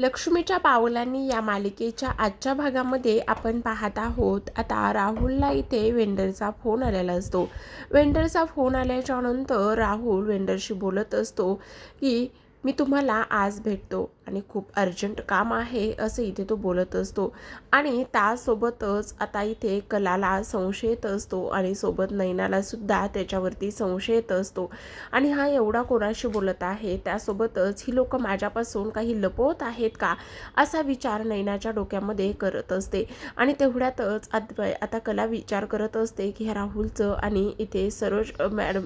लक्ष्मीच्या पावलांनी या मालिकेच्या आजच्या भागामध्ये आपण पाहत आहोत. आता राहुलला इथे वेंडरचा फोन आलेला असतो. वेंडरचा फोन आल्याच्यानंतर राहुल वेंडरशी बोलत असतो की मी तुम्हाला आज भेटतो आणि खूप अर्जंट काम आहे असं इथे तो बोलत असतो. आणि त्यासोबतच आता इथे कलाला संशय येत असतो आणि सोबत नैनालासुद्धा त्याच्यावरती संशय येत असतो. आणि हा एवढा कोणाशी बोलत आहे? त्यासोबतच ही लोकं माझ्यापासून काही लपवत आहेत का? असा विचार नैनाच्या डोक्यामध्ये करत असते. आणि तेवढ्यातच अद्वय आता कला विचार करत असते की ह्या राहुलचं आणि इथे सरोज मॅडम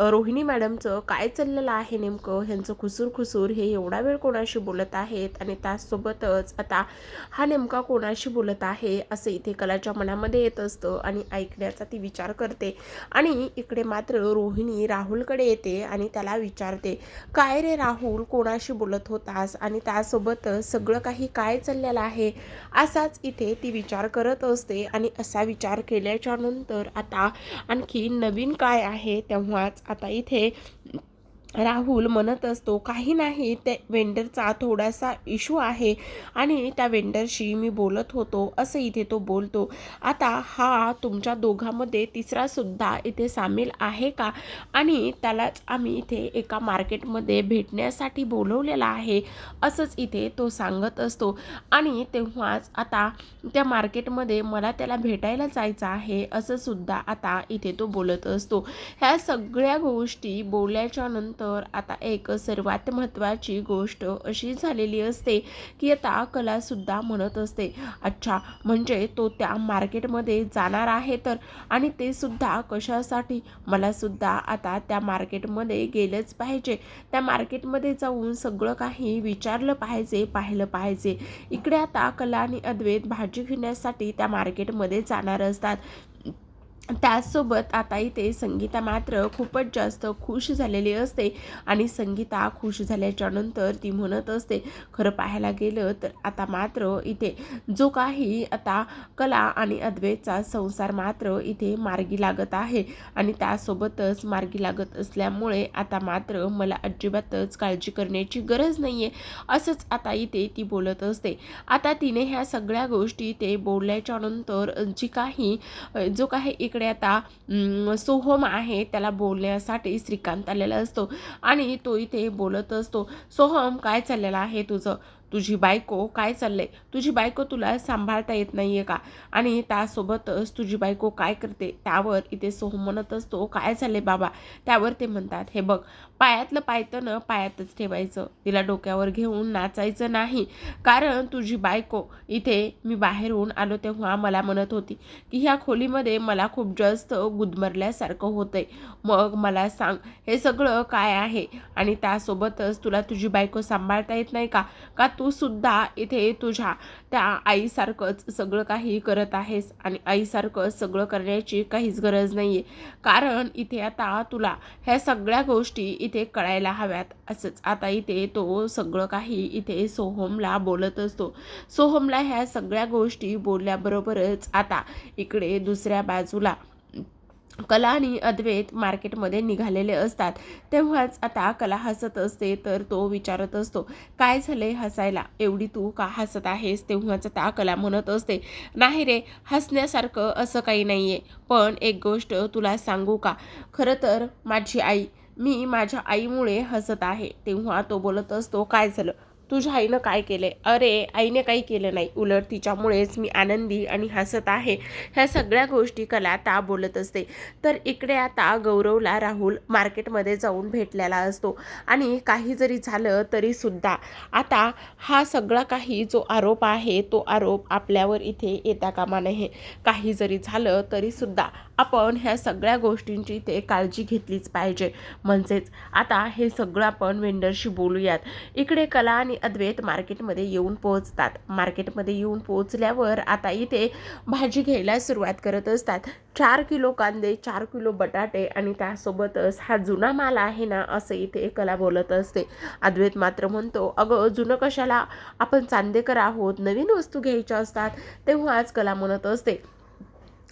रोहिणी मॅडमचं काय चाललेलं आहे नेमकं? ह्यांचं खुस खुसूर खुसूर हे एवढा वेळ कोणाशी बोलत आहेत आणि त्याचसोबतच आता हा नेमका कोणाशी बोलत आहे असं इथे कलाच्या मनामध्ये येत असतं आणि ऐकण्याचा ती विचार करते. आणि इकडे मात्र रोहिणी राहुलकडे येते आणि त्याला विचारते काय रे राहुल कोणाशी बोलत होतास? आणि त्यासोबतच सगळं काही काय चाललेलं आहे? असाच इथे ती विचार करत असते आणि असा विचार केल्याच्यानंतर आता आणखी नवीन काय आहे तेव्हाच आता इथे राहुल म्हणत असतो काही नाही ते वेंडरचा थोडासा इशू आहे आणि त्या वेंडरशी मी बोलत होतो असं इथे तो बोलतो. आता हा तुमच्या दोघांमध्ये तिसरासुद्धा इथे सामील आहे का? आणि त्यालाच आम्ही इथे एका मार्केटमध्ये भेटण्यासाठी बोलवलेला आहे असंच इथे तो सांगत असतो. आणि तेव्हाच आता त्या मार्केटमध्ये मला त्याला भेटायला जायचं आहे असंसुद्धा आता इथे तो बोलत असतो. ह्या सगळ्या गोष्टी बोलल्याच्या नंतर तर आता एक सर्वात महत्त्वाची गोष्ट अशी झालेली असते की आता कलासुद्धा म्हणत असते. अच्छा म्हणजे तो त्या मार्केटमध्ये जाणार आहे तर? आणि ते सुद्धा कशासाठी? मला सुद्धा आता त्या मार्केटमध्ये गेलंच पाहिजे. त्या मार्केटमध्ये जाऊन सगळं काही विचारलं पाहिजे पाहिलं पाहिजे. इकडे आता कला आणि अद्वैत भाजी घेण्यासाठी त्या मार्केटमध्ये जाणार असतात. त्याचसोबत आता इथे संगीता मात्र खूपच जास्त खुश झालेली असते आणि संगीता खुश झाल्याच्यानंतर ती म्हणत असते खरं पाहायला गेलं तर आता मात्र इथे जो काही आता कला आणि अद्वैतचा संसार मात्र इथे मार्गी लागत आहे आणि त्यासोबतच मार्गी लागत असल्यामुळे आता मात्र मला अजिबातच काळजी करण्याची गरज नाही आहे असंच आता इथे ती बोलत असते. आता तिने ह्या सगळ्या गोष्टी ते बोलल्याच्या नंतर जी काही जो काही एक इकडे आता सोहम आहे त्याला बोलण्यासाठी श्रीकांत आलेला असतो. आणि तो इथे बोलत असतो सोहम काय चाललेला आहे तुझं? तुझी बायको काय चाललंय? तुझी बायको तुला सांभाळता येत नाही आहे का? आणि त्यासोबतच तुझी बायको काय करते? त्यावर इथे सोहम म्हणत असतो काय चाललंय बाबा? त्यावर ते म्हणतात हे बघ पायातलं पायतनं पायातच ठेवायचं. तिला डोक्यावर घेऊन नाचायचं नाही. कारण तुझी बायको इथे मी बाहेरून आलो तेव्हा मला म्हणत होती की ह्या खोलीमध्ये मला खूप जास्त गुदमरल्यासारखं होतंय. मग मला सांग हे सगळं काय आहे? आणि त्यासोबतच तुला तुझी बायको सांभाळता येत नाही का? का तू सुद्धा इथे तुझ्या त्या आईसारखंच सगळं काही करत आहेस आणि आईसारखं सगळं करण्याची काहीच गरज नाही आहे कारण इथे आता तुला ह्या सगळ्या गोष्टी इथे कळायला हव्यात. असंच आता इथे तो सगळं काही इथे सोहमला बोलत असतो. सोहमला ह्या सगळ्या गोष्टी बोलल्याबरोबरच आता इकडे दुसऱ्या बाजूला कला आणि अद्वैत मार्केटमध्ये निघालेले असतात. तेव्हाच आता कला हसत असते तर तो विचारत असतो काय झाले हसायला? एवढी तू का हसत आहेस? तेव्हाच आता कला म्हणत असते नाही रे हसण्यासारखं असं काही नाही आहे पण एक गोष्ट तुला सांगू का? खरं तर माझी आई मी माझ्या आईमुळे हसत आहे. तेव्हा तो बोलत असतो काय झालं? तुझ्या आईनं काय केले अरे आईने काही केलं नाही. उलट तिच्यामुळेच मी आनंदी आणि हसत आहे. ह्या सगळ्या गोष्टी कला ता बोलत असते. तर इकडे आता गौरवला राहुल मार्केटमध्ये जाऊन भेटलेला असतो. आणि काही जरी झालं तरीसुद्धा आता हा सगळा काही जो आरोप आहे तो आरोप आपल्यावर इथे येता कामा नये. काही जरी झालं तरीसुद्धा आपण ह्या सगळ्या गोष्टींची इथे काळजी घेतलीच पाहिजे. म्हणजेच आता हे सगळं आपण वेंडरशी बोलूयात. इकडे कला आणि अद्वैत मार्केटमध्ये येऊन पोहोचतात. मार्केटमध्ये येऊन पोहोचल्यावर आता इथे भाजी घ्यायला सुरुवात करत असतात. चार किलो कांदे चार किलो बटाटे आणि त्यासोबतच हा जुना माल आहे ना असं इथे कला बोलत असते. अद्वैत मात्र म्हणतो अगं जुनं कशाला? आपण चांदेकर आहोत नवीन वस्तू घ्यायच्या असतात. तेव्हा आज कला म्हणत असते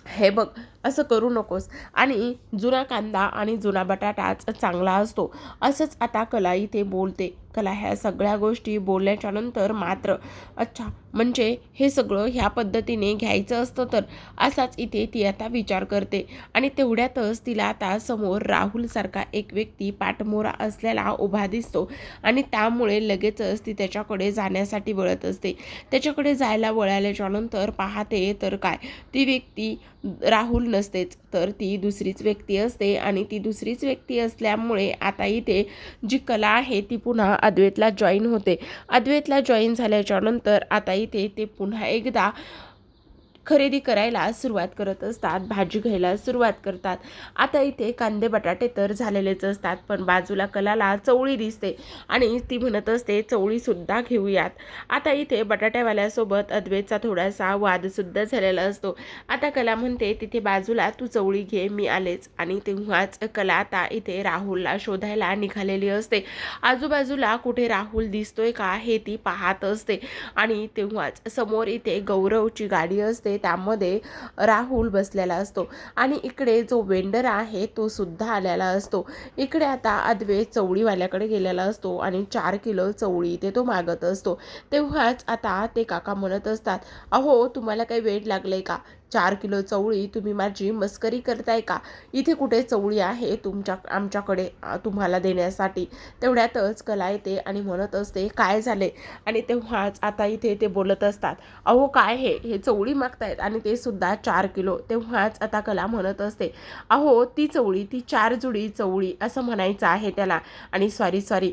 हे बघ असं करू नकोस. आणि जुना कांदा आणि जुना बटाटाच चांगला असतो. असंच आता कला इथे बोलते. कला ह्या सगळ्या गोष्टी बोलल्याच्यानंतर मात्र अच्छा म्हणजे हे सगळं ह्या पद्धतीने घ्यायचं असतं तर असाच इथे ती आता विचार करते. आणि तेवढ्यातच तिला आता समोर राहुलसारखा एक व्यक्ती पाठमोरा असलेला उभा दिसतो. आणि त्यामुळे लगेचच ती त्याच्याकडे जाण्यासाठी वळत असते. त्याच्याकडे जायला वळाल्याच्यानंतर पाहते तर काय ती व्यक्ती राहुल नसतेच तर ती दुसरीच व्यक्ती असते. आणि ती दुसरीच व्यक्ती असल्यामुळे आता इथे जी कला आहे ती पुन्हा अद्वैतला जॉईन होते. अद्वैतला जॉईन झाल्याच्यानंतर आता इथे ते पुन्हा एकदा खरेदी करायला सुरुवात करत असतात भाजी घ्यायला सुरुवात करतात. आता इथे कांदे बटाटे तर झालेलेच असतात पण बाजूला कलाला चवळी दिसते आणि ती म्हणत असते चवळीसुद्धा घेऊयात. आता इथे बटाट्यावाल्यासोबत अद्वेतचा थोडासा वादसुद्धा झालेला असतो. आता कला म्हणते तिथे बाजूला तू चवळी घे मी आलेच. आणि तेव्हाच कला आता इथे राहुलला शोधायला निघालेली असते. आजूबाजूला कुठे राहुल दिसतोय का हे ती पाहत असते. आणि तेव्हाच समोर इथे गौरवची गाडी असते. त्यामध्ये राहुल बसलेला असतो. आणि इकडे जो वेंडर आहे तो सुद्धा आलेला असतो. इकडे आता अद्वे चवळीवाल्याकडे गेलेला असतो आणि चार किलो चवळी ते तो मागत असतो. तेव्हाच आता ते काका म्हणत असतात अहो तुम्हाला काही वेळ लागले का? चार किलो चवळी तुम्ही माझी मस्करी करताय का? इथे कुठे चवळी आहे तुमच्या आमच्याकडे तुम्हाला देण्यासाठी? तेवढ्यातच कला येते आणि म्हणत असते काय झाले? आणि तेव्हाच आता इथे ते बोलत असतात अहो काय हे? हे चवळी मागतायत. आणि ते सुद्धा चार किलो. तेव्हाच आता कला म्हणत असते अहो ती चवळी ती चार जुडी चवळी असं म्हणायचं आहे त्याला. आणि सॉरी सॉरी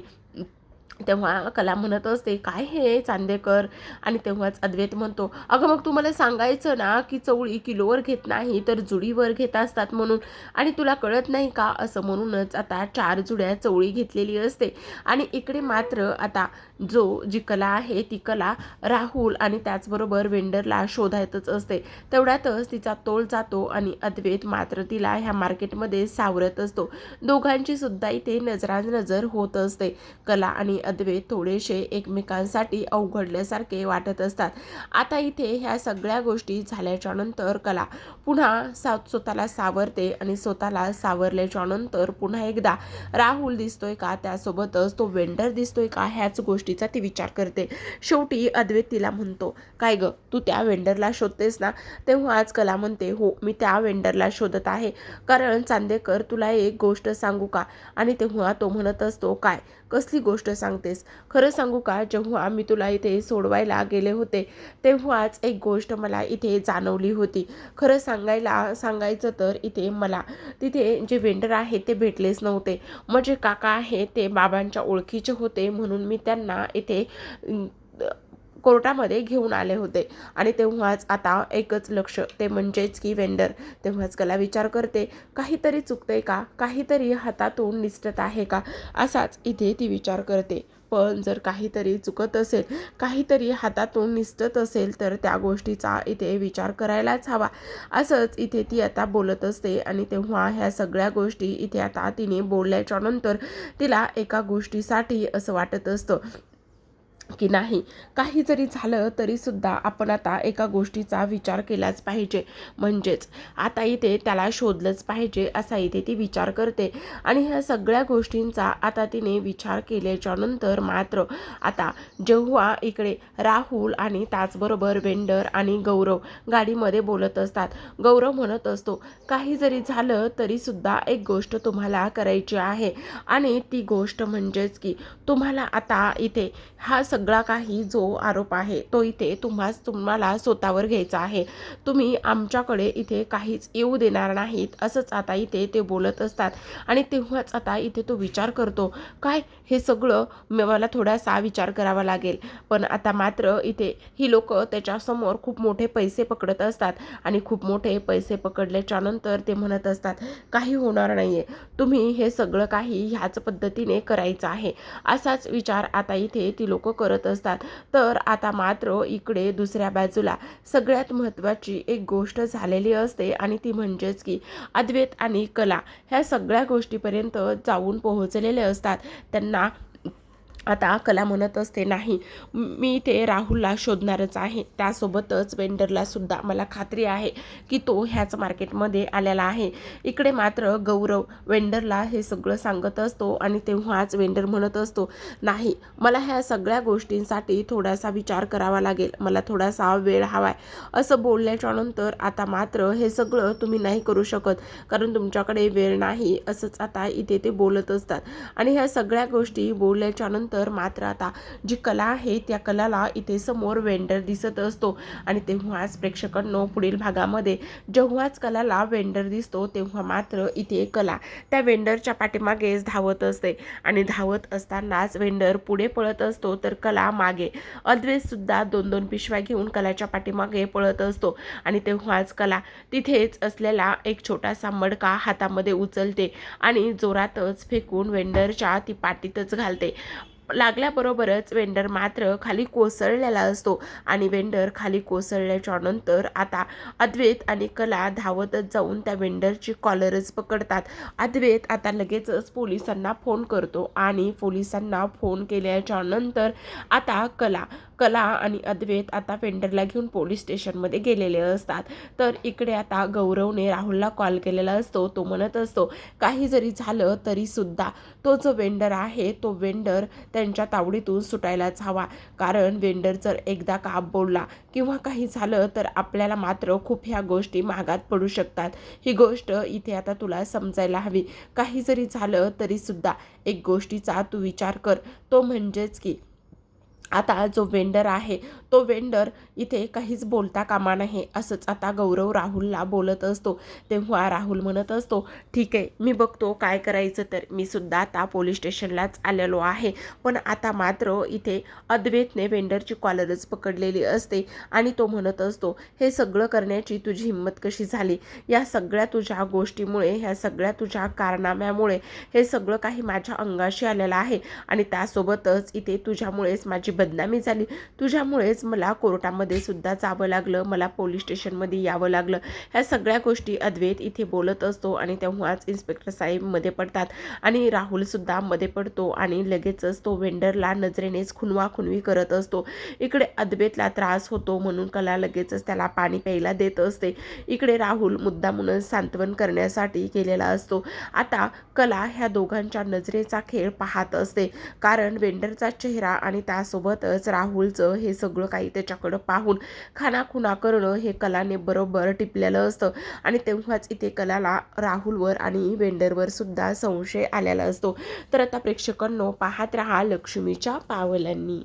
तेव्हा कला म्हणत असते काय हे चांदेकर? आणि तेव्हाच अद्वैत म्हणतो अगं मग तुम्हाला सांगायचं ना की चवळी किलोवर घेत नाही तर जुडीवर घेत असतात म्हणून. आणि तुला कळत नाही का? असं म्हणूनच आता चार जुड्या चवळी घेतलेली असते. आणि इकडे मात्र आता जो जी कला आहे ती कला राहुल आणि त्याचबरोबर वेंडरला शोधायतच असते. तेवढ्यातच तिचा तोल जातो आणि अद्वैत मात्र तिला ह्या मार्केटमध्ये सावरत असतो. दोघांची सुद्धा इथे नजरानजर होत असते. कला आणि अद्वैत थोडेसे एकमेकांसाठी अवघडल्यासारखे वाटत असतात. आता इथे ह्या सगळ्या गोष्टी झाल्याच्यानंतर कला पुन्हा सा स्वतःला सावरते आणि स्वतःला सावरल्याच्या नंतर पुन्हा एकदा राहुल दिसतोय का? त्यासोबतच तो वेंडर दिसतोय का? ह्याच गोष्टीचा ती विचार करते. शेवटी अद्वैत तिला म्हणतो काय ग? तू त्या वेंडरला शोधतेस ना? तेव्हाच कला म्हणते हो मी त्या वेंडरला शोधत आहे. कारण चांदेकर तुला एक गोष्ट सांगू का? आणि तेव्हा तो म्हणत असतो काय? कसली गोष्ट सांग सांगतेस. खरं सांगू का जेव्हा आम्ही तुला इथे सोडवायला गेले होते तेव्हाच एक गोष्ट मला इथे जाणवली होती. खरं सांगायला सांगायचं तर इथे मला तिथे जे वेंडर आहे ते भेटलेच नव्हते. मग जे काका आहे ते बाबांच्या ओळखीचे होते म्हणून मी त्यांना इथे कोर्टामध्ये घेऊन आले होते. आणि तेव्हाच आता एकच लक्ष ते म्हणजेच की वेंडर तेव्हाच कला विचार करते काहीतरी चुकते का? काहीतरी हातातून निसटत आहे का? असाच इथे ती विचार करते. पण जर काहीतरी चुकत असेल काहीतरी हातातून निसटत असेल तर त्या गोष्टीचा इथे विचार करायलाच हवा. असंच इथे ती आता बोलत असते आणि तेव्हा ह्या सगळ्या गोष्टी इथे आता तिने बोलल्याच्या नंतर तिला एका गोष्टीसाठी असं वाटत असतं. की नाही. काही जरी झालं तरीसुद्धा आपण आता एका गोष्टीचा विचार केलाच पाहिजे. म्हणजेच आता इथे त्याला शोधलंच पाहिजे असा इथे ती विचार करते. आणि ह्या सगळ्या गोष्टींचा आता तिने विचार केल्याच्यानंतर मात्र आता जेव्हा इकडे राहुल आणि त्याचबरोबर वेंडर आणि गौरव गाडीमध्ये बोलत असतात गौरव म्हणत असतो काही जरी झालं तरीसुद्धा एक गोष्ट तुम्हाला करायची आहे. आणि ती गोष्ट म्हणजेच की तुम्हाला आता इथे हा सग सगळा काही जो आरोप आहे तो इथे तुम्हाच तुम्हाला स्वतःवर घ्यायचा आहे. तुम्ही आमच्याकडे इथे काहीच येऊ देणार नाहीत असंच आता इथे ते बोलत असतात. आणि तेव्हाच आता इथे तो विचार करतो काय हे सगळं मला थोडासा विचार करावा लागेल. पण आता मात्र इथे ही लोक त्याच्यासमोर खूप मोठे पैसे पकडत असतात. आणि खूप मोठे पैसे पकडल्याच्यानंतर ते म्हणत असतात काही होणार नाही आहे तुम्ही हे सगळं काही ह्याच पद्धतीने करायचं आहे. असाच विचार आता इथे ती लोक कर करत असतात. तर आता मात्र इकडे दुसऱ्या बाजूला सगळ्यात महत्त्वाची एक गोष्ट झालेली असते आणि ती म्हणजेच की अद्वैत आणि कला ह्या सगळ्या गोष्टीपर्यंत जाऊन पोहोचलेले असतात. त्यांना आता कला म्हणत असते नाही मी ते राहुलला शोधणारच आहे. त्यासोबतच वेंडरला सुद्धा मला खात्री आहे की तो ह्याच मार्केटमध्ये आलेला आहे. इकडे मात्र गौरव वेंडरला हे सगळं सांगत असतो आणि तेव्हाच वेंडर म्हणत असतो नाही मला ह्या सगळ्या गोष्टींसाठी थोडासा विचार करावा लागेल. मला थोडासा वेळ हवाय. असं बोलल्याच्या नंतर आता मात्र हे सगळं तुम्ही नाही करू शकत कारण तुमच्याकडे वेळ नाही असंच आता इथे ते बोलत असतात. आणि ह्या सगळ्या गोष्टी बोलल्याच्या नंतर मात्र आता जी कला आहे त्या कलाला इथे समोर वेंडर दिसत असतो. आणि तेव्हाच प्रेक्षकांनो पुढील भागामध्ये जेव्हाच कलाला वेंडर दिसतो तेव्हा मात्र इथे कला त्या वेंडरच्या पाठीमागेच धावत असते. आणि धावत असतानाच वेंडर पुढे पळत असतो तर कला मागे. अद्वैत सुद्धा दोन दोन पिशव्या घेऊन कलाच्या पाठीमागे पळत असतो. आणि तेव्हाच कला तिथेच असलेला एक छोटासा मडका हातामध्ये उचलते आणि जोरातच फेकून वेंडरच्या ती पाठीतच घालते. लागल्याबरोबरच वेंडर मात्र खाली कोसळलेला असतो. आणि वेंडर खाली कोसळल्याच्या नंतर आता अद्वैत आणि कला धावतच जाऊन त्या वेंडरची कॉलरच पकडतात. अद्वैत आता लगेचच पोलिसांना फोन करतो आणि पोलिसांना फोन केल्याच्यानंतर आता कला कला आणि अद्वैत आता वेंडरला घेऊन पोलीस स्टेशनमध्ये गेलेले असतात. तर इकडे आता गौरवने राहुलला कॉल केलेला असतो. तो म्हणत असतो काही जरी झालं तरीसुद्धा तो जो वेंडर आहे तो वेंडर त्यांच्या तावडीतून सुटायलाच हवा. कारण वेंडर जर एकदा का बोलला किंवा काही झालं तर आपल्याला मात्र खूप ह्या गोष्टी महागात पडू शकतात. ही गोष्ट इथे आता तुला समजायला हवी. काही जरी झालं तरीसुद्धा एक गोष्टीचा तू विचार कर. तो म्हणजेच की आता जो वेंडर आहे तो वेंडर इथे काहीच बोलता कामा नाही असंच आता गौरव राहुलला बोलत असतो. तेव्हा राहुल म्हणत असतो ठीक आहे मी बघतो काय करायचं तर मी सुद्धा आता पोलीस स्टेशनलाच आलेलो आहे. पण आता मात्र इथे अद्वैतने वेंडरची कॉलरच पकडलेली असते आणि तो म्हणत असतो हे सगळं करण्याची तुझी हिंमत कशी झाली? या सगळ्या तुझ्या गोष्टीमुळे ह्या सगळ्या तुझ्या कारनाम्यामुळे हे सगळं काही माझ्या अंगाशी आलेलं आहे आणि त्यासोबतच इथे तुझ्यामुळेच माझी बदनामी झाली. तुझ्यामुळेच मला कोर्टामध्ये सुद्धा जावं लागलं. मला पोलीस स्टेशनमध्ये यावं लागलं. ह्या सगळ्या गोष्टी अद्वैत इथे बोलत असतो आणि तेव्हाच इन्स्पेक्टर साहेबमध्ये पडतात. आणि राहुलसुद्धा मध्ये पडतो आणि लगेचच तो वेंडरला नजरेनेच खुनवा खुनवी करत असतो. इकडे अद्वैतला त्रास होतो म्हणून कला लगेचच त्याला पाणी प्यायला देत असते. इकडे राहुल मुद्दामूनच सांत्वन करण्यासाठी केलेला असतो. आता कला ह्या दोघांच्या नजरेचा खेळ पाहत असते. कारण वेंडरचा चेहरा आणि त्यासोबत सोबतच राहुलचं हे सगळं काही त्याच्याकडं पाहून खानाखुना करणं हे कलाने बरोबर टिपलेलं असतं. आणि तेव्हाच इथे कलाला राहुलवर आणि वेंडरवर सुद्धा संशय आलेला असतो. तर आता प्रेक्षकांनो पाहत राहा लक्ष्मीच्या पावलांनी.